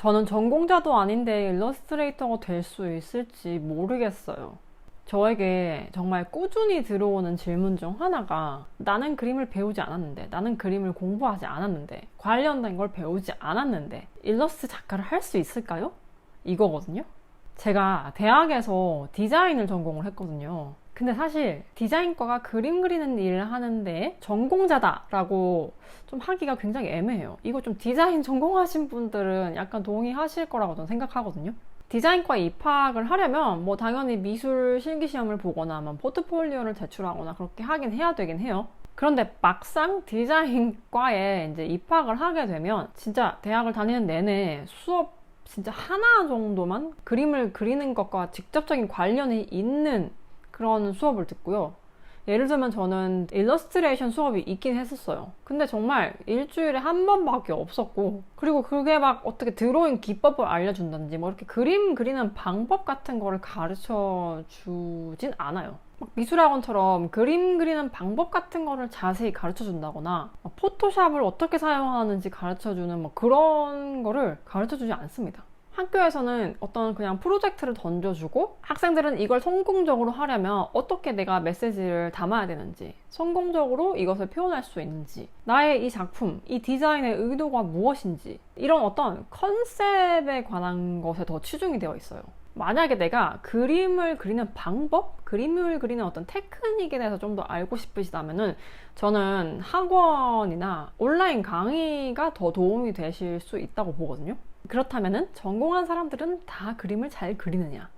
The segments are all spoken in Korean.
저는 전공자도 아닌데 일러스트레이터가 될 수 있을지 모르겠어요. 저에게 정말 꾸준히 들어오는 질문 중 하나가 나는 그림을 배우지 않았는데, 나는 그림을 공부하지 않았는데, 관련된 걸 배우지 않았는데, 일러스트 작가를 할 수 있을까요? 이거거든요. 제가 대학에서 디자인을 전공을 했거든요. 근데 사실 디자인과가 그림 그리는 일을 하는데 전공자다라고 좀 하기가 굉장히 애매해요. 이거 좀 디자인 전공하신 분들은 약간 동의하실 거라고 저는 생각하거든요. 디자인과 입학을 하려면 뭐 당연히 미술 실기 시험을 보거나 뭐 포트폴리오를 제출하거나 그렇게 하긴 해야 되긴 해요. 그런데 막상 디자인과에 이제 입학을 하게 되면 진짜 대학을 다니는 내내 수업 진짜 하나 정도만 그림을 그리는 것과 직접적인 관련이 있는 그런 수업을 듣고요. 예를 들면 저는 일러스트레이션 수업이 있긴 했었어요. 근데 정말 일주일에 한 번밖에 없었고, 그리고 그게 막 어떻게 드로잉 기법을 알려준다든지, 뭐 이렇게 그림 그리는 방법 같은 거를 가르쳐 주진 않아요. 막 미술학원처럼 그림 그리는 방법 같은 거를 자세히 가르쳐 준다거나, 포토샵을 어떻게 사용하는지 가르쳐 주는 뭐 그런 거를 가르쳐 주지 않습니다. 학교에서는 어떤 그냥 프로젝트를 던져주고 학생들은 이걸 성공적으로 하려면 어떻게 내가 메시지를 담아야 되는지 성공적으로 이것을 표현할 수 있는지 나의 이 작품, 이 디자인의 의도가 무엇인지 이런 어떤 컨셉에 관한 것에 더 치중이 되어 있어요. 만약에 내가 그림을 그리는 방법, 그림을 그리는 어떤 테크닉에 대해서 좀 더 알고 싶으시다면은 저는 학원이나 온라인 강의가 더 도움이 되실 수 있다고 보거든요. 그렇다면은 전공한 사람들은 다 그림을 잘 그리느냐?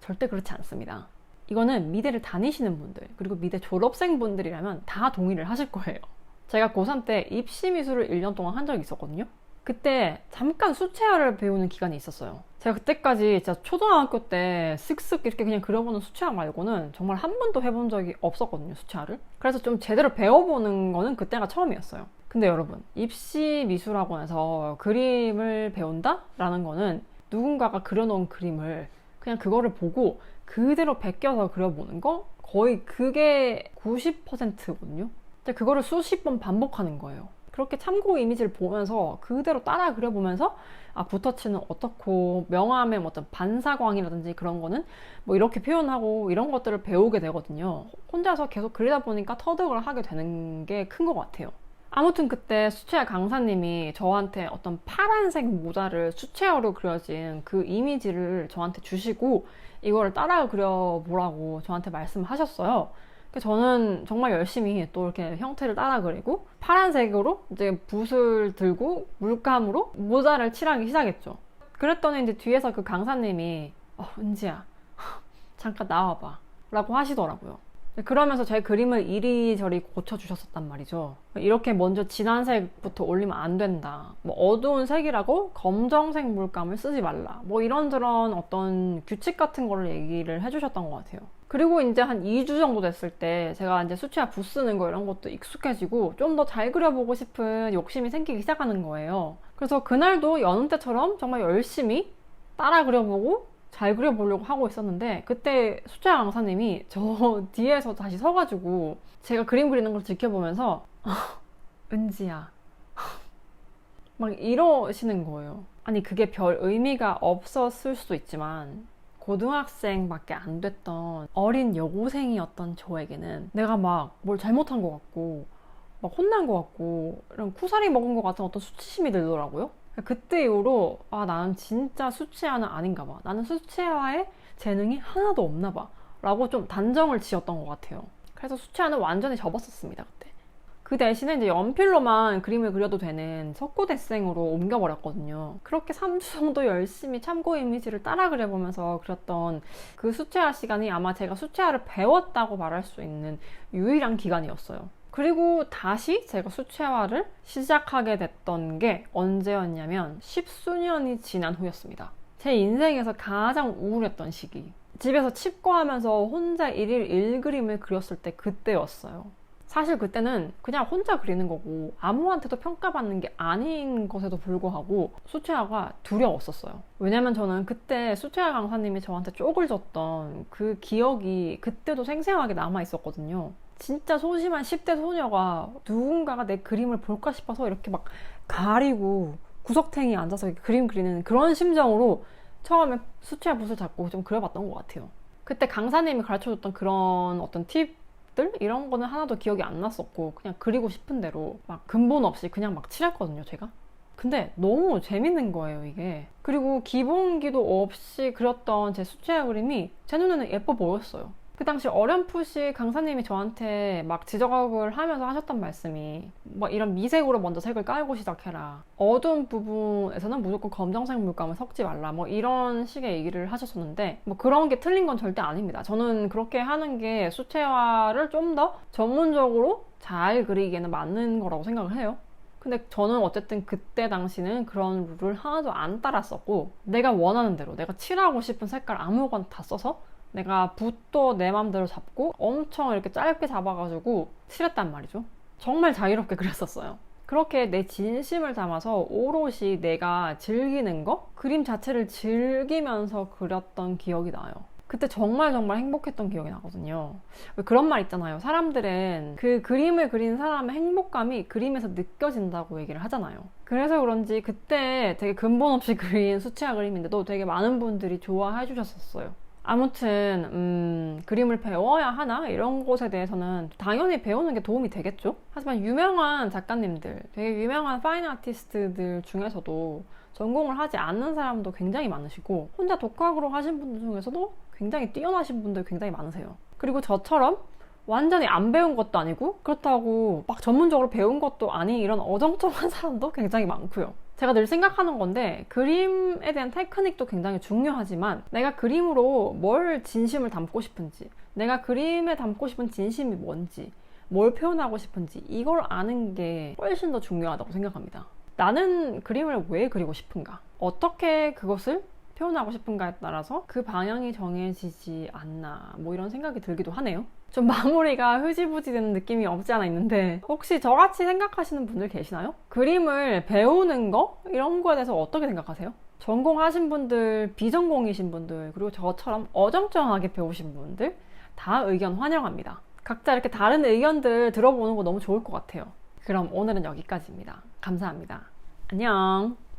절대 그렇지 않습니다. 이거는 미대를 다니시는 분들, 그리고 미대 졸업생 분들이라면 다 동의를 하실 거예요. 제가 고3 때 입시 미술을 1년 동안 한 적이 있었거든요. 그때 잠깐 수채화를 배우는 기간이 있었어요. 제가 그때까지 진짜 초등학교 때 쓱쓱 이렇게 그냥 그려보는 수채화 말고는 정말 한 번도 해본 적이 없었거든요, 수채화를. 그래서 좀 제대로 배워보는 거는 그때가 처음이었어요. 근데 여러분, 입시 미술학원에서 그림을 배운다? 라는 거는 누군가가 그려놓은 그림을 그냥 그거를 보고 그대로 베껴서 그려보는 거? 거의 그게 90%거든요. 그거를 수십 번 반복하는 거예요. 그렇게 참고 이미지를 보면서 그대로 따라 그려보면서 아 붓터치는 어떻고 명암의 뭐 어떤 반사광이라든지 그런 거는 뭐 이렇게 표현하고 이런 것들을 배우게 되거든요. 혼자서 계속 그리다 보니까 터득을 하게 되는 게 큰 것 같아요. 아무튼 그때 수채화 강사님이 저한테 어떤 파란색 모자를 수채화로 그려진 그 이미지를 저한테 주시고 이거를 따라 그려보라고 저한테 말씀하셨어요. 저는 정말 열심히 또 이렇게 형태를 따라 그리고 파란색으로 이제 붓을 들고 물감으로 모자를 칠하기 시작했죠. 그랬더니 이제 뒤에서 그 강사님이 어, 은지야 잠깐 나와봐 라고 하시더라고요. 그러면서 제 그림을 이리저리 고쳐주셨었단 말이죠. 이렇게 먼저 진한 색부터 올리면 안 된다. 뭐 어두운 색이라고 검정색 물감을 쓰지 말라. 뭐 이런저런 어떤 규칙 같은 거를 얘기를 해주셨던 것 같아요. 그리고 이제 한 2주 정도 됐을 때 제가 이제 수채화 붓 쓰는 거 이런 것도 익숙해지고 좀 더 잘 그려보고 싶은 욕심이 생기기 시작하는 거예요. 그래서 그날도 여는 때처럼 정말 열심히 따라 그려보고 잘 그려보려고 하고 있었는데 그때 수채화 강사님이 저 뒤에서 다시 서가지고 제가 그림 그리는 걸 지켜보면서 은지야 막 이러시는 거예요. 아니 그게 별 의미가 없었을 수도 있지만 고등학생밖에 안 됐던 어린 여고생이었던 저에게는 내가 막 뭘 잘못한 것 같고 막 혼난 것 같고 이런 쿠사리 먹은 것 같은 어떤 수치심이 들더라고요. 그때 이후로 아 나는 진짜 수치화는 아닌가 봐. 나는 수치화에 재능이 하나도 없나 봐. 라고 좀 단정을 지었던 것 같아요. 그래서 수치화는 완전히 접었었습니다 그때. 그 대신에 이제 연필로만 그림을 그려도 되는 석고대생으로 옮겨버렸거든요. 그렇게 3주 정도 열심히 참고 이미지를 따라 그려보면서 그렸던 그 수채화 시간이 아마 제가 수채화를 배웠다고 말할 수 있는 유일한 기간이었어요. 그리고 다시 제가 수채화를 시작하게 됐던 게 언제였냐면 십수년이 지난 후였습니다. 제 인생에서 가장 우울했던 시기. 집에서 칩거하면서 혼자 일일 일그림을 그렸을 때 그때였어요. 사실 그때는 그냥 혼자 그리는 거고 아무한테도 평가받는 게 아닌 것에도 불구하고 수채화가 두려웠었어요. 왜냐면 저는 그때 수채화 강사님이 저한테 쪽을 줬던 그 기억이 그때도 생생하게 남아 있었거든요. 진짜 소심한 10대 소녀가 누군가가 내 그림을 볼까 싶어서 이렇게 막 가리고 구석탱이 앉아서 그림 그리는 그런 심정으로 처음에 수채화 붓을 잡고 좀 그려봤던 것 같아요. 그때 강사님이 가르쳐줬던 그런 어떤 팁들 이런 거는 하나도 기억이 안 났었고 그냥 그리고 싶은 대로 막 근본 없이 그냥 막 칠했거든요, 제가. 근데 너무 재밌는 거예요, 이게. 그리고 기본기도 없이 그렸던 제 수채화 그림이 제 눈에는 예뻐 보였어요. 그 당시 어렴풋이 강사님이 저한테 막 지적을 하면서 하셨던 말씀이 뭐 이런 미색으로 먼저 색을 깔고 시작해라. 어두운 부분에서는 무조건 검정색 물감을 섞지 말라. 뭐 이런 식의 얘기를 하셨었는데 뭐 그런 게 틀린 건 절대 아닙니다. 저는 그렇게 하는 게 수채화를 좀 더 전문적으로 잘 그리기에는 맞는 거라고 생각을 해요. 근데 저는 어쨌든 그때 당시는 그런 룰을 하나도 안 따랐었고 내가 원하는 대로 내가 칠하고 싶은 색깔 아무거나 다 써서 내가 붓도 내 맘대로 잡고 엄청 이렇게 짧게 잡아가지고 칠했단 말이죠. 정말 자유롭게 그렸었어요. 그렇게 내 진심을 담아서 오롯이 내가 즐기는 거? 그림 자체를 즐기면서 그렸던 기억이 나요. 그때 정말 정말 행복했던 기억이 나거든요. 왜 그런 말 있잖아요. 사람들은 그 그림을 그린 사람의 행복감이 그림에서 느껴진다고 얘기를 하잖아요. 그래서 그런지 그때 되게 근본 없이 그린 수채화 그림인데도 되게 많은 분들이 좋아해 주셨었어요. 아무튼 음, 그림을 배워야 하나 이런 것에 대해서는 당연히 배우는 게 도움이 되겠죠. 하지만 유명한 작가님들, 되게 유명한 파인 아티스트들 중에서도 전공을 하지 않는 사람도 굉장히 많으시고 혼자 독학으로 하신 분들 중에서도 굉장히 뛰어나신 분들 굉장히 많으세요. 그리고 저처럼 완전히 안 배운 것도 아니고 그렇다고 막 전문적으로 배운 것도 아닌 이런 어정쩡한 사람도 굉장히 많고요. 제가 늘 생각하는 건데 그림에 대한 테크닉도 굉장히 중요하지만 내가 그림으로 뭘 진심을 담고 싶은지 내가 그림에 담고 싶은 진심이 뭔지 뭘 표현하고 싶은지 이걸 아는 게 훨씬 더 중요하다고 생각합니다. 나는 그림을 왜 그리고 싶은가? 어떻게 그것을 표현하고 싶은가에 따라서 그 방향이 정해지지 않나 뭐 이런 생각이 들기도 하네요. 좀 마무리가 흐지부지 되는 느낌이 없지 않아 있는데 혹시 저같이 생각하시는 분들 계시나요? 그림을 배우는 거? 이런 거에 대해서 어떻게 생각하세요? 전공하신 분들, 비전공이신 분들, 그리고 저처럼 어정쩡하게 배우신 분들 다 의견 환영합니다. 각자 이렇게 다른 의견들 들어보는 거 너무 좋을 것 같아요. 그럼 오늘은 여기까지입니다. 감사합니다. 안녕.